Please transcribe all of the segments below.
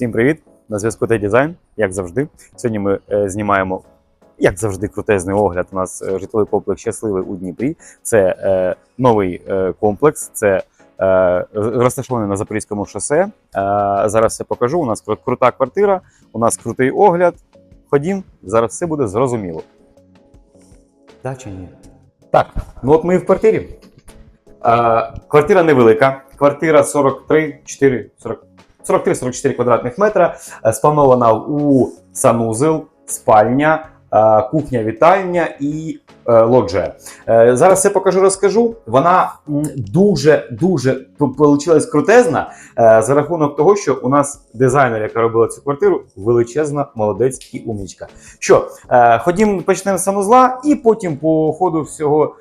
Всім привіт! На зв'язку та дизайн, як завжди. Сьогодні ми е, знімаємо, як завжди, крутезний огляд. У нас е, житловий комплекс щасливий у Дніпрі. Це е, новий е, комплекс. Це е, розташований на Запорізькому шосе. Е, зараз все покажу. У нас крута квартира, у нас крутий огляд. Ходім, зараз все буде зрозуміло. Да чи ні? Так, ну от ми і в квартирі. Е, квартира невелика. Квартира 43, 4, 40, 43-44 квадратних метра. Е, Спланована у санузел, спальня, е, кухня, вітальня і е, лоджія. Зараз все покажу, розкажу. Вона дуже дуже вийшла крутезна за рахунок того, що у нас дизайнер, яка робила цю квартиру, величезна, молодець і умнічка. Що, ходімо, почнемо з санузла, і потім по ходу всього.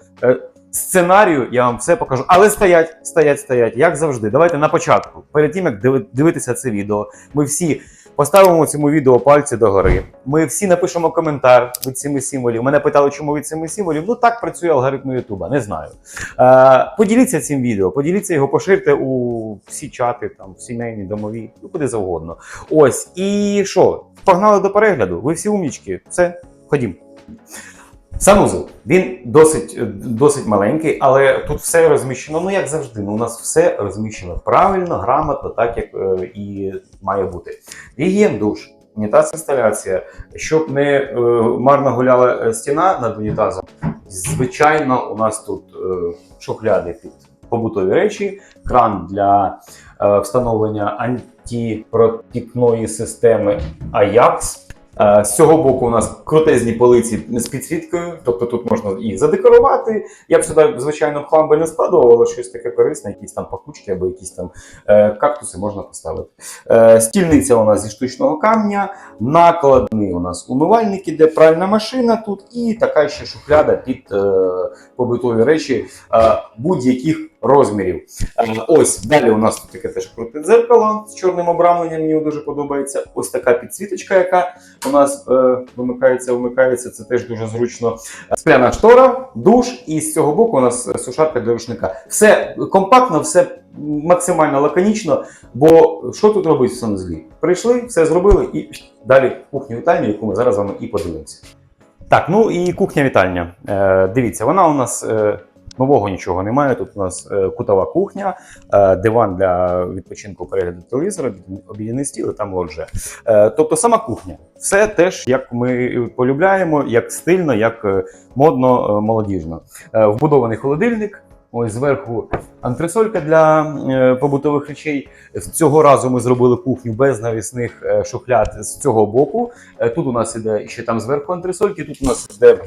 Сценарію я вам все покажу, але стоять, стоять, стоять, як завжди. Давайте на початку. Перед тим як дивитися це відео, ми всі поставимо цьому відео пальці догори. Ми всі напишемо коментар від семи символів. Мене питали, чому від семи символів. Ну так працює алгоритм Ютуба, не знаю. Е, поділіться цим відео, поділіться його, поширте у всі чати, там, в сімейні, домові, ну куди завгодно. Ось, і що? Погнали до перегляду. Ви всі умнічки. Все, ходім. Санузел. Він досить, досить маленький, але тут все розміщено, ну як завжди. Ну, у нас все розміщено правильно, грамотно, так як е, і має бути. Гігієн душ, унітаз інсталяція, щоб не е, марно гуляла е, стіна над унітазом. Звичайно, у нас тут е, шухляди під побутові речі, кран для е, встановлення антипротікної системи Ajax. Е, З цього боку у нас крутезні полиці з підсвіткою, тобто тут можна і задекорувати. Я б сюди, звичайно, хлам би не складував, але щось таке корисне, якісь там пахучки або якісь там е, кактуси можна поставити. Е, стільниця у нас зі штучного камня, накладний у нас умивальник, де пральна машина тут, і така ще шухляда під побутові речі будь-яких розмірів. Е, ось далі у нас тут таке теж круте дзеркало з чорним обрамленням. Мені дуже подобається. Ось така підсвіточка, яка у нас е, вимикається, вмикається. Це теж дуже зручно. Скляна штора, душ, і з цього боку у нас сушарка для рушника. Все компактно, все максимально лаконічно. Бо що тут робить в санузлі? Прийшли, все зробили і далі кухню вітальню, яку ми зараз вами і подивимося. Так, ну і кухня вітальня. Е, дивіться, вона у нас. Е, Нового нічого немає. Тут у нас е, кутова кухня, е, диван для відпочинку перегляду телевізора, обідний стіл і там лоджія. Е, тобто сама кухня. Все теж, як ми полюбляємо, як стильно, як модно, молодіжно. Вбудований холодильник. Ось зверху антресолька для е, побутових речей. Цього разу ми зробили кухню без навісних е, шухляд з цього боку. Е, тут у нас іде ще там зверху антресольки. Тут у нас іде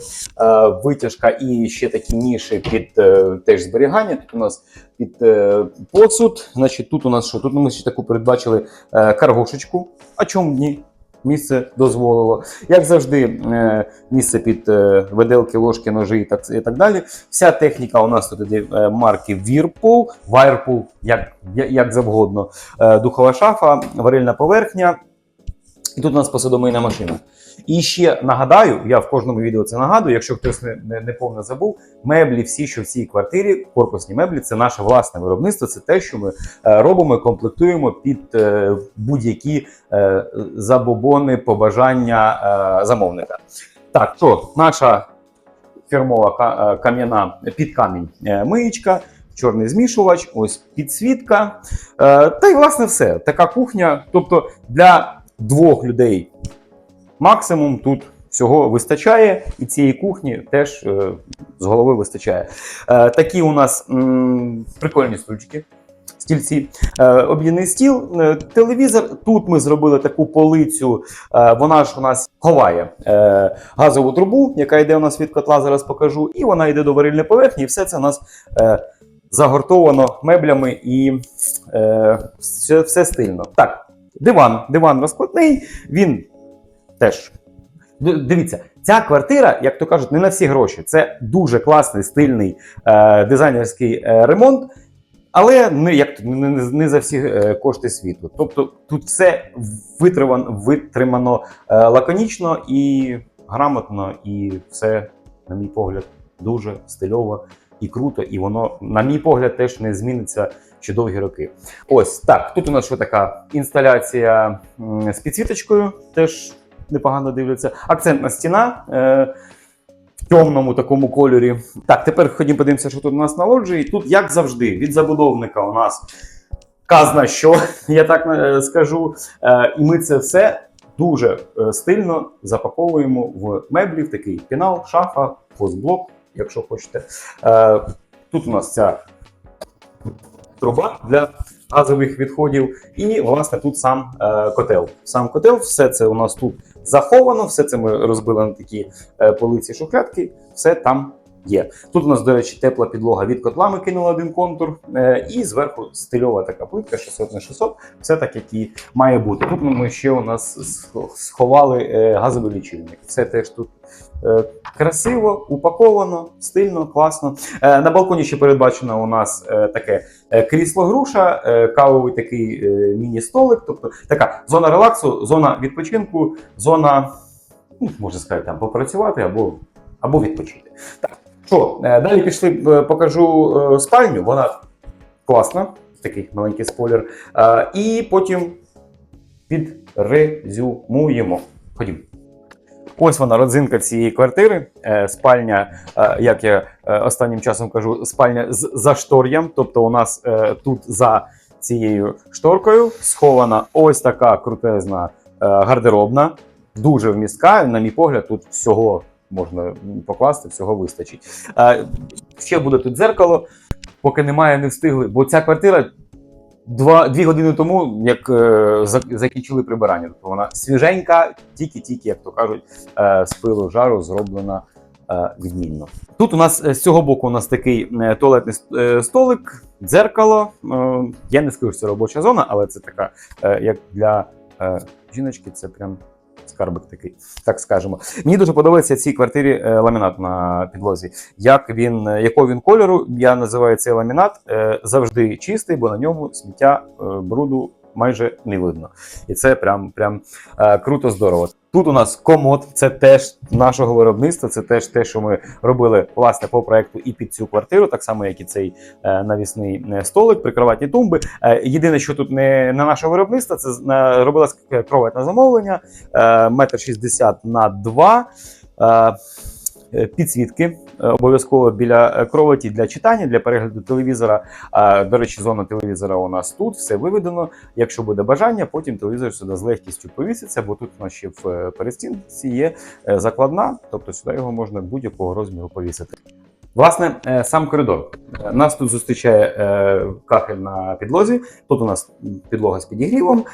витяжка і ще такі ніші під теж зберігання. Тут у нас під посуд. Значить, тут у нас що? Тут ми ще таку передбачили каргошечку. А чому ні? Місце дозволило. Як завжди, е, місце під веделки, виделки, ложки, ножі і так, далі. Вся техніка у нас тут іде е, марки Whirlpool, Whirlpool, як, як, завгодно. Е, Духова шафа, варильна поверхня. І тут у нас посудомийна машина. І ще нагадаю, я в кожному відео це нагадую, якщо хтось не, не, не повне забув, меблі, всі, що в цій квартирі, корпусні меблі, це наше власне виробництво, це те, що ми е, робимо, комплектуємо під е, будь-які е, забобони, побажання замовника. Так, що наша фірмова кам'яна під камінь миєчка, чорний змішувач, ось підсвітка. Та й власне все. Така кухня. Тобто для двох людей максимум тут всього вистачає, і цієї кухні теж е, з голови вистачає. Е, Такі у нас м, прикольні стульчики. Стільці, е, об'єднаний стіл, е, телевізор. Тут ми зробили таку полицю. Е, вона ж у нас ховає газову трубу, яка йде у нас від котла, зараз покажу. І вона йде до варильної поверхні. І все це у нас загортовано меблями і все, все стильно. Так, диван. Диван розкладний, він теж. Дивіться, ця квартира, як то кажуть, не на всі гроші. Це дуже класний, стильний е, дизайнерський е, ремонт. Але не як не, не, за всі е, кошти світу. Тобто тут все витримано, витримано е, лаконічно і грамотно, і все, на мій погляд, дуже стильово і круто. І воно, на мій погляд, теж не зміниться чи довгі роки. Ось так. Тут у нас що така інсталяція з підсвіточкою, теж непогано дивляться. Акцентна стіна. Е, в темному такому кольорі. Так, тепер ходімо подивимося, що тут у нас на лоджії. Тут, як завжди, від забудовника у нас казна що, я так е, скажу. Е, і ми це все дуже е, стильно запаковуємо в меблі, в такий пінал, шафа, постблок, якщо хочете. Е, тут у нас ця труба для газових відходів, і власне тут сам е, котел. Сам котел, все це у нас тут заховано, все це ми розбили на такі е, полиці шухлядки, все там є. Тут у нас, до речі, тепла підлога від котла, ми кинули один контур, е, і зверху стильова така плитка 600 на 600, все так, як і має бути. Тут ми ще у нас сховали е, газовий лічильник. Все теж тут е, красиво, упаковано, стильно, класно. На балконі ще передбачено у нас таке крісло груша, е, кавовий такий міні-столик, тобто така зона релаксу, зона відпочинку, зона, ну, можна сказати, там попрацювати або, або відпочити. Так, що, е, далі пішли, е, покажу е, спальню, вона класна, такий маленький спойлер. І потім підрезюмуємо. Ходімо. Ось вона родзинка цієї квартири. Спальня, як я останнім часом кажу, спальня з заштор'ям. Тобто, у нас тут за цією шторкою схована ось така крутезна гардеробна, дуже вмістка. На мій погляд, тут всього можна покласти, всього вистачить. Ще буде тут дзеркало, поки немає, не встигли, бо ця квартира. Два, дві години тому, як е, закінчили прибирання, тобто вона свіженька, тільки-тільки, як то кажуть, е, з пилу жару зроблена е, відмінно. Тут у нас е, з цього боку у нас такий е, туалетний е, столик, дзеркало. Е, я не скажу, що це робоча зона, але це така, е, як для е, жіночки, це прям скарбик такий, так скажемо. Мені дуже подобається цій квартирі е, ламінат на підлозі. Як він, е, якого він кольору, я називаю цей ламінат е, завжди чистий, бо на ньому сміття бруду майже не видно. І це прям, прям е, круто здорово. Тут у нас комод, це теж нашого виробництва, це теж те, що ми робили власне по проекту і під цю квартиру, так само як і цей е, навісний е, столик, прикроватні тумби. Е, єдине, що тут не на наше виробництво, це на- робилась кровать на замовлення, е, метр шістдесят на два. Е, Підсвітки е, обов'язково біля е, кроваті для читання, для перегляду телевізора. До речі, зона телевізора у нас тут, все виведено. Якщо буде бажання, потім телевізор сюди з легкістю повіситься, бо тут у нас ще в перестінці є закладна, тобто сюди його можна будь-якого розміру повісити. Власне, сам коридор. Нас тут зустрічає кахель на підлозі. Тут у нас підлога з підігрівом.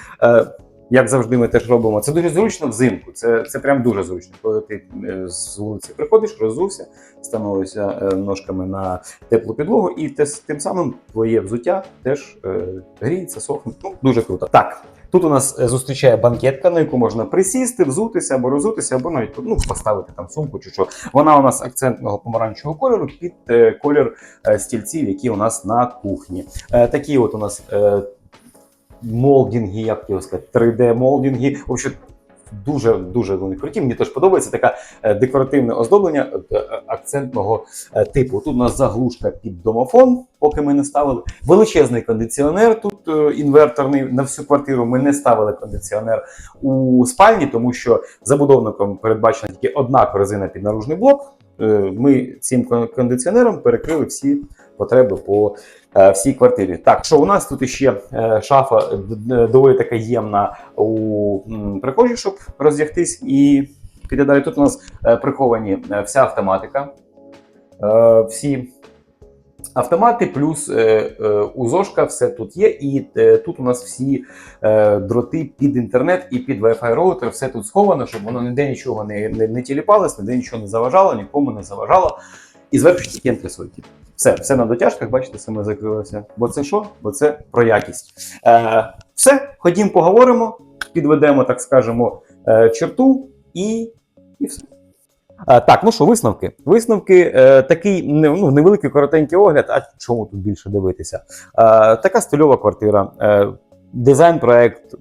Як завжди, ми теж робимо. Це дуже зручно взимку. Це, це прям дуже зручно. Коли ти е, з вулиці приходиш, роззувся, становишся е, ножками на теплу підлогу, і те, тим самим твоє взуття теж е, гріється, сохне. Ну, дуже круто. Так. Тут у нас е, зустрічає банкетка, на яку можна присісти, взутися або розутися, або навіть ну, поставити там сумку чи що. Вона у нас акцентного помаранчевого кольору під е, колір е, стільців, які у нас на кухні. Е, такі от у нас е, молдінги, як його сказати, 3D-молдінги. В общем, дуже дуже вони круті. Мені теж подобається таке декоративне оздоблення е, е, акцентного е, типу. Тут у нас заглушка під домофон, поки ми не ставили. Величезний кондиціонер тут інверторний на всю квартиру. Ми не ставили кондиціонер у спальні, тому що забудовником передбачена тільки одна корзина під наружний блок. Е, Ми цим кон- кондиціонером перекрили всі потреби по е, всій квартирі. Так, що у нас тут іще е, шафа доволі така ємна у прихожі, щоб роздягтись і піде далі. Тут у нас приховані вся автоматика, всі автомати, плюс е, е, УЗОшка, все тут є. І е, тут у нас всі е, дроти під інтернет і під Wi-Fi роутер, все тут сховано, щоб воно ніде нічого не, не, не тіліпалось, ніде нічого не заважало, нікому не заважало. І зверху ще такі. Все, все на дотяжках, бачите, саме закрилося. Бо це що? Бо це про якість. Е, все, ходімо, поговоримо, підведемо, так скажемо, е, черту і, і все. Так, ну що, висновки. Висновки, е, такий ну, невеликий коротенький огляд, а чому тут більше дивитися? Така стильова квартира. Е, Дизайн-проект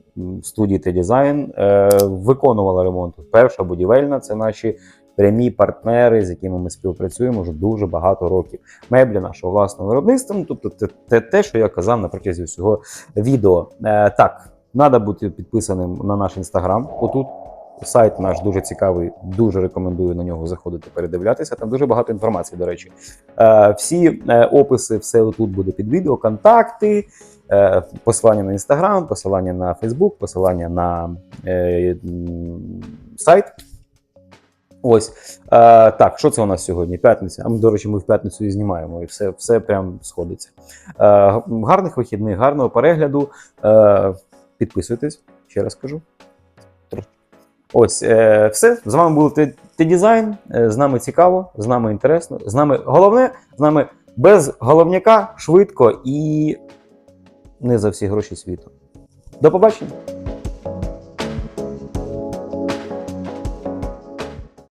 студії Т-Дизайн е, виконувала ремонт. Перша будівельна, це наші прямі партнери, з якими ми співпрацюємо вже дуже багато років. Меблі нашого власного виробництва. Ну, тобто, те, те, що я казав на протязі всього відео. Так, треба бути підписаним на наш інстаграм. Отут сайт наш дуже цікавий, дуже рекомендую на нього заходити, передивлятися. Там дуже багато інформації, до речі. Е, всі е, описи, все тут буде під відео, контакти, е, посилання на інстаграм, посилання на Фейсбук, посилання на сайт. Ось е, так, що це у нас сьогодні? П'ятниця. А ми, до речі, ми в п'ятницю і знімаємо, і все, все прям сходиться. Е, гарних вихідних, гарного перегляду. Е, підписуйтесь, ще раз кажу. Ось, е, все. З вами був Т-дизайн. Е, з нами цікаво, з нами інтересно. З нами головне, з нами без головняка, швидко і не за всі гроші світу. До побачення!